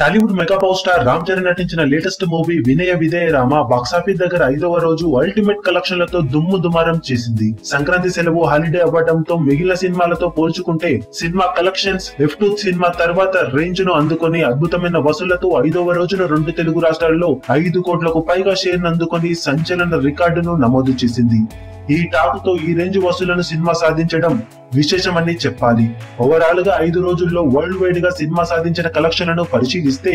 Tollywood mega power star Ram Charan నటించిన latest movie Vinaya Vidheya Rama box office దగ్గర ఐదవ రోజు అల్టిమేట్ కలెక్షన్లతో దుమ్ము దుమారం చేసింది. సంక్రాంతి సెలవు హాలిడే అవ్వడంతో మిగిలిన సినిమాలతో పోల్చుకుంటే సినిమా కలెక్షన్స్ ఎఫ్ సినిమా తర్వాత రేంజ్ను అందుకొని అద్భుతమైన వసూళ్ళతో ఐదవ రోజున రెండు తెలుగు రాష్ట్రాల్లో ఐదు కోట్లకు పైగా షేర్ను అందుకొని సంచలన రికార్డును నమోదు చేసింది. ఈ టాక్తో ఈ రేంజ్ వసూలను సినిమా సాధించడం విశేషమని చెప్పాలి. ఓవరాల్గా ఐదు రోజుల్లో వరల్డ్ వైడ్గా సినిమా సాధించిన కలెక్షన్లను పరిశీలిస్తే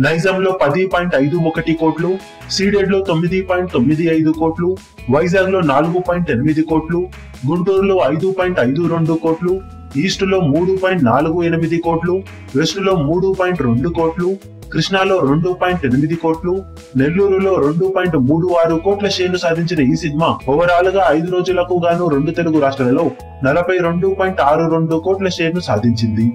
నైజాంలో పది పాయింట్ ఐదు ఒకటి కోట్లు సీడెడ్లో తొమ్మిది పాయింట్ తొమ్మిది ఐదు కోట్లు వైజాగ్లో నాలుగు పాయింట్ ఎనిమిది కోట్లు గుంటూరులో ఐదు పాయింట్ ఐదు రెండు కోట్లు ఈస్ట్లో మూడు పాయింట్ నాలుగు ఎనిమిది కోట్లు వెస్ట్లో మూడు పాయింట్ రెండు కోట్లు కృష్ణాలో రెండు పాయింట్ ఎనిమిది కోట్లు నెల్లూరులో రెండు పాయింట్ మూడు ఆరు కోట్ల షేర్లు సాధించిన ఈ సినిమా ఓవరాల్గా ఐదు రోజులకు గాను రెండు తెలుగు రాష్ట్రాలలో నలభై రెండు పాయింట్ ఆరు రెండు కోట్ల షేర్ను సాధించింది.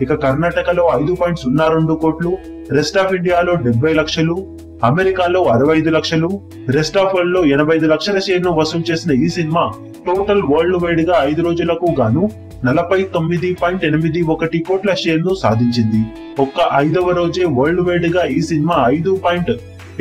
ఇక కర్ణాటకలో ఐదు పాయింట్ సున్నా రెండు కోట్లు రెస్ట్ ఆఫ్ ఇండియాలో డెబ్బై లక్షలు అమెరికాలో అరవై ఐదు లక్షలు రెస్ట్ ఆఫ్ వరల్డ్లో ఎనభై ఐదు లక్షల షేర్ను వసూలు చేసిన ఈ సినిమా టోటల్ వరల్డ్ వైడ్గా ఐదు రోజులకు గాను నలభై తొమ్మిది పాయింట్ ఎనిమిది ఒకటి కోట్ల షేర్లు సాధించింది. ఒక్క ఐదవ రోజే వరల్డ్ వైడ్గా ఈ సినిమా ఐదు పాయింట్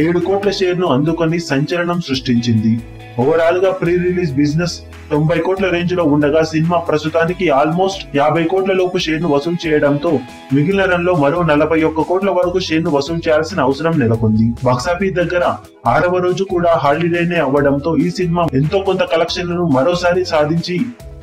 ఏడు కోట్ల షేర్ను అందుకొని సంచలనం సృష్టించింది. ఓవరాల్గా ప్రీ రిలీజ్ బిజినెస్ తొంభై కోట్ల రేంజ్లో ఉండగా సినిమా ప్రస్తుతానికి ఆల్మోస్ట్ యాభై కోట్ల లోపు షేర్ను వసూలు చేయడంతో మిగిలిన రన్లో మరో నలభై ఒక్క కోట్ల వరకు షేర్ను వసూలు చేయాల్సిన అవసరం నెలకొంది. బాక్సాఫీస్ దగ్గర ఆరవ రోజు కూడా హాలిడేనే అవ్వడంతో ఈ సినిమా ఎంతో కొంత కలెక్షన్లను మరోసారి సాధించి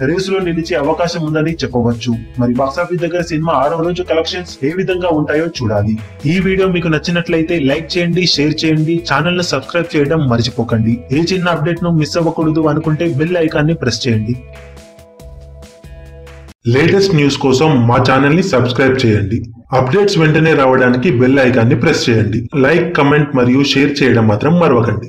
రేసులో నిలిచే అవకాశం ఉందని చెప్పవచ్చు. మరి బాక్సాఫీస్ దగ్గర సినిమా ఆరో రోజు కలెక్షన్స్ ఏ విధంగా ఉంటాయో చూడాలి. ఈ వీడియో మీకు నచ్చినట్లయితే లైక్ చేయండి షేర్ చేయండి ఛానల్ను సబ్స్క్రైబ్ చేయడం మర్చిపోకండి. ఏ చిన్న అప్డేట్ను మిస్ అవ్వకూడదు అనుకుంటే బెల్ ఐకాన్ని ప్రెస్ చేయండి. లేటెస్ట్ న్యూస్ కోసం మా ఛానల్ని సబ్స్క్రైబ్ చేయండి. అప్డేట్స్ వెంటనే రావడానికి బెల్ ఐకాన్ని ప్రెస్ చేయండి. లైక్ కమెంట్ మరియు షేర్ చేయడం మాత్రం మరవకండి.